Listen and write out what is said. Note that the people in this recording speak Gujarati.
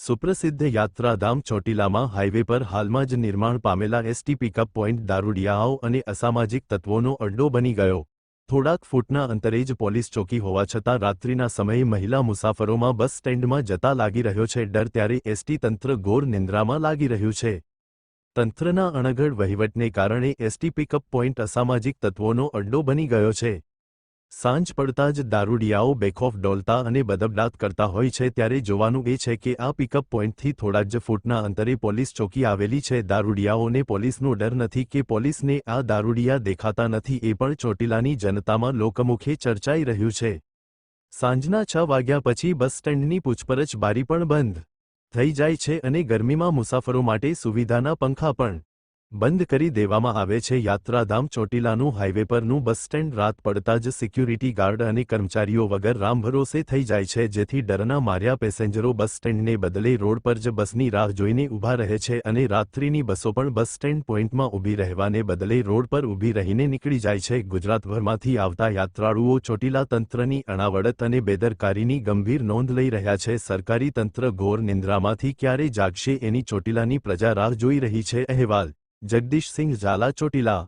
સુપ્રસિદ્ધ યાત્રાધામ ચોટીલામાં હાઇવે પર હાલમાં જ નિર્માણ પામેલા એસટી પિકઅપ પોઇન્ટ દારૂડિયાઓ અને અસામાજિક તત્વોનો અડ્ડો બની ગયો. થોડાક ફૂટના અંતરે જ પોલીસ ચોકી હોવા છતાં રાત્રિના સમયે મહિલા મુસાફરોમાં બસ સ્ટેન્ડમાં જતા લાગી રહ્યો છે. ડર ત્યારે એસટી તંત્ર ગોર નિંદ્રામાં લાગી રહ્યું છે. તંત્રના અણઘડ વહીવટને કારણે એસટી પિકઅપ પોઇન્ટ અસામાજિક તત્વોનો અડ્ડો બની ગયો છે. સાંજ પડતા જ દારૂડિયાઓ બેખોફ ડોલતા અને બદબડાત કરતા હોય છે ત્યારે જોવાનું એ છે કે આ પિકઅપ પોઇન્ટથી થોડા જ ફૂટના અંતરે પોલીસ ચોકી આવેલી છે. દારૂડિયાઓને પોલીસનો ડર નથી કે પોલીસને આ દારૂડિયા દેખાતા નથી એ પણ ચોટીલાની જનતામાં લોકમુખે ચર્ચાઈ રહ્યું છે. સાંજના છ વાગ્યા પછી બસ સ્ટેન્ડની પૂછપરછ બારી પણ બંધ થઈ જાય છે અને ગરમીમાં મુસાફરો માટે સુવિધાના પંખા પણ બંધ કરી દેવામાં આવે છે. યાત્રાધામ ચોટીલાનું હાઇવે પરનું બસ સ્ટેન્ડ રાત પડતા જ સિક્યુરિટી ગાર્ડ અને કર્મચારીઓ વગર રામભરોસે થઈ જાય છે, જેથી ડરના માર્યા પેસેન્જરો બસ સ્ટેન્ડને બદલે રોડ પર જ બસની રાહ જોઈને ઊભા રહે છે અને રાત્રિની બસો પણ બસ સ્ટેન્ડ પોઈન્ટમાં ઊભી રહેવાને બદલે રોડ પર ઊભી રહીને નીકળી જાય છે. ગુજરાતભરમાંથી આવતા યાત્રાળુઓ ચોટીલા તંત્રની અણાવડત અને બેદરકારીની ગંભીર નોંધ લઈ રહ્યા છે. સરકારી તંત્ર ઘોર નિંદ્રામાંથી ક્યારે જાગશે એની ચોટીલાની પ્રજા રાહ જોઈ રહી છે. અહેવાલ જગદીશસિંહ ઝાલા ચોટીલા